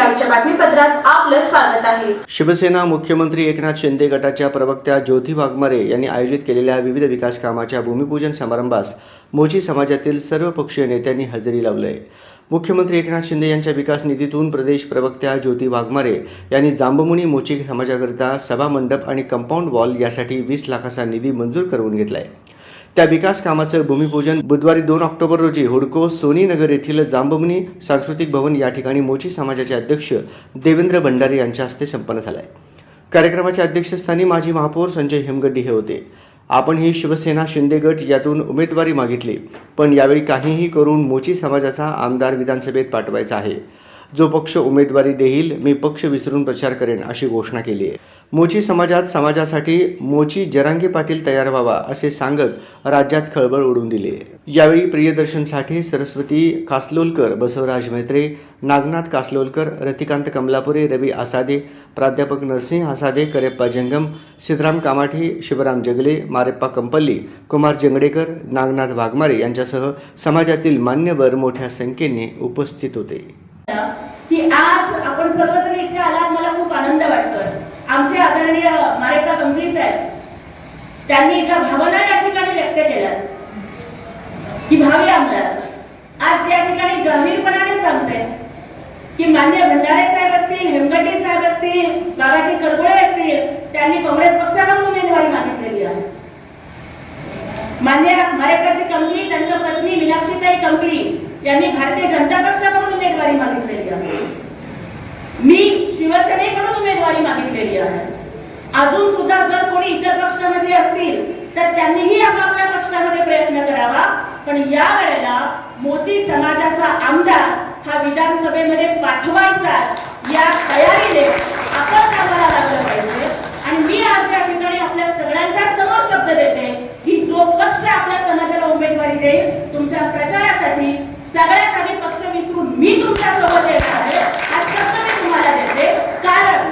आपलं स्वागत आहे. शिवसेना मुख्यमंत्री एकनाथ शिंदे गटाच्या प्रवक्त्या ज्योती वाघमारे यांनी आयोजित केलेल्या विविध विकास कामाच्या भूमिपूजन समारंभास मोची समाजातील सर्व पक्षीय नेत्यांनी हजेरी लावलंय. मुख्यमंत्री एकनाथ शिंदे यांच्या विकास निधीतून प्रदेश प्रवक्त्या ज्योती वाघमारे यांनी जांबमुनी मोची समाजाकरिता सभा मंडप आणि कंपाऊंड वॉल यासाठी वीस लाखाचा निधी मंजूर करून घेतलाय. त्या विकास कामाचं भूमिपूजन बुधवारी दोन ऑक्टोबर रोजी हुडको सोनीनगर येथील जांबमुनी सांस्कृतिक भवन या ठिकाणी मोची समाजाचे अध्यक्ष देवेंद्र भंडारे यांच्या हस्ते संपन्न झालाय. कार्यक्रमाच्या अध्यक्षस्थानी माजी महापौर संजय हेमगड्डी हे होते. आपण ही शिवसेना शिंदे गट यातून उमेदवारी मागितली पण यावेळी काहीही करून मोची समाजाचा आमदार विधानसभेत पाठवायचा आहे. जो पक्ष उमेदवारी देईल मी पक्ष विसरून प्रचार करेन अशी घोषणा केली आहे. मोची समाजात समाजासाठी मोची जरांगे पाटील तयार व्हावा असे सांगत राज्यात खळबळ उडून दिली यावेळी प्रियदर्शनसाठी सरस्वती कासलोलकर बसवराज मैत्रे नागनाथ कासलोलकर रतिकांत कमलापुरे रवी आसादे प्राध्यापक नरसिंह आसादे करेप्पा जंगम सिद्धराम कामाठी शिवराम जगले मारेप्पा कंपल्ली कुमार जंगडेकर नागनाथ वाघमारे यांच्यासह समाजातील मान्यवर मोठ्या संख्येने उपस्थित होते. की आज आपण सर्वजण इथे आलात मला खूप आनंद वाटतोय. आमचे आदरणीय मारेका गंभीर साहेब त्यांनी ज्या भावना या ठिकाणी व्यक्त केल्या की भावी आमदार आज या ठिकाणी जाहीरपणाने सांगते की मान्य भंडारे साहेब असतील हेमगटे साहेब असतील बाबाजी करगोळे असतील त्यांनी काँग्रेस पक्षाकडून उमेदवारी मागितलेली आहे. मान्य मारेकाची कंपनी त्यांच्या पत्नी मीनाक्षीताई कंपनी यांनी भारतीय जनता पक्षाकडून उमेदवारी मागितलेली आहे. मी शिवसेनेकडून उमेदवारी मागितलेली आहे. अजून सुद्धा जर कोणी इतर पक्षामध्ये असतील तर त्यांनीही आपापल्या पक्षामध्ये प्रयत्न करावा. पण या वेळेला मोची समाजाचा आमदार हा विधानसभेमध्ये पाठवायचा या तयारीने आपण कामाला लागलं पाहिजे. आणि मी आज या ठिकाणी आपल्या सगळ्यांच्या समोर शब्द देते की जो पक्ष आपल्या समाजाला उमेदवारी देईल तुमच्या प्रचारासाठी सगळ्या आधी पक्ष विसरून मी तुमच्यासोबत येणार आहे हा शब्द मी तुम्हाला देते कारण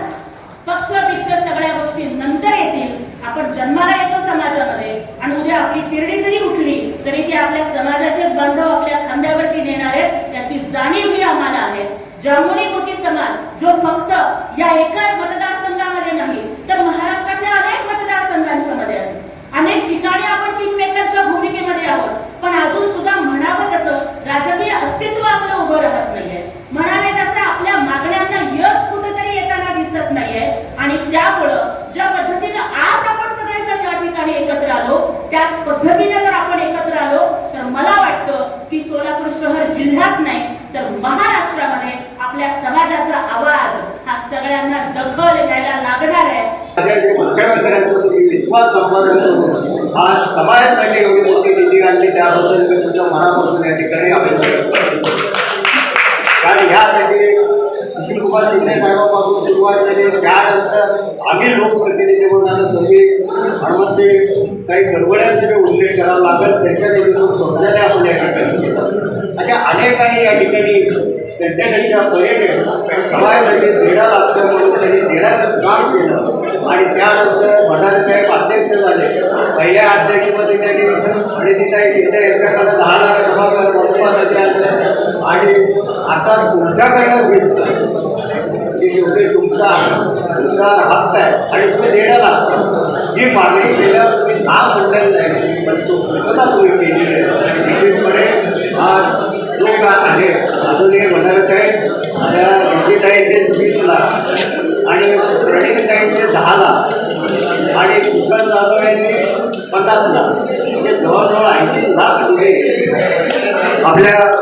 पक्ष बिक्ष सगळ्या गोष्टी नंतर येतील आपण जन्माला येतो समाजामध्ये आणि उद्या आपली शिर्डी जरी उठली तरी ती आपल्या समाजाचे बांधव आपल्या खांद्यावरती नेणार आहेत त्याची जाणीव ही आम्हाला आहे. जामुनी मोठी समाज जो फक्त या एका मतदारसंघामध्ये नाही तर महाराष्ट्रातल्या अनेक मतदारसंघांच्या मध्ये आहे अनेक ठिकाणी आपण किंगमेकरच्या भूमिकेमध्ये आहोत पण अजून सुद्धा म्हणावं तसं राजकीय अस्तित्व आपलं उभं राहत नाहीये म्हणाले तसं आपल्या मागण्यांना यश कुठेतरी येताना दिसत नाहीये आणि त्यामुळं ज्या पद्धतीनं आज आपण सगळेजण या ठिकाणी एकत्र आलो त्याच पद्धतीने जर आपण एकत्र आलो तर मला वाटतं की सोलापूर शहर जिल्ह्यात नाही तर महाराष्ट्रामध्ये आपल्या समाजाचा आवाज हा सगळ्यांना दखल घ्यायला लागणार आहे. विश्वास समाजासाठी एवढी मोठी निधी आणली त्याबद्दल मी तुमच्या मनापासून या ठिकाणी अभिनंदन करतो. कारण ह्यासाठी कुमार शिंदे साहेबांपासून सुरुवात झाली. त्यानंतर आम्ही लोकप्रतिनिधी म्हणून तुम्ही हनुमंते काही गडबड्यांचे उल्लेख करावा लागत त्यांच्या देखील समजायला आपण या ठिकाणी अशा या ठिकाणी त्यांच्या त्यांच्या परीने समाजासाठी देणार लागतं म्हणून त्यांनी देण्याचं काम केलं. आणि त्यानंतर भंडारे साहेब अध्यक्ष झाले. पहिल्या अध्यक्षपदी त्यांनी आणि तिथे काही शिंदे यांच्याकडे दहा लाख सभागृह महत्त्वाचे असलं. आणि आता तुमच्याकडनं भेटतं की शेवटी तुमचा तुमचा हक्क आहे. आणि तुम्ही देण्याला ही मागणी केल्या तुम्ही ना म्हणलेलं नाही पण तो सूचना तुम्ही केलेली आहे निश्चितपणे आज जो का आहे अजूनही म्हणायचं आहे त्या विजयताईंचे वीसला आणि प्रणिताईंचे म्हणजे दहाला आणि भूषण जाधव यांनी पन्नासला म्हणजे जवळजवळ ऐंशी लाख रुपये. आपल्या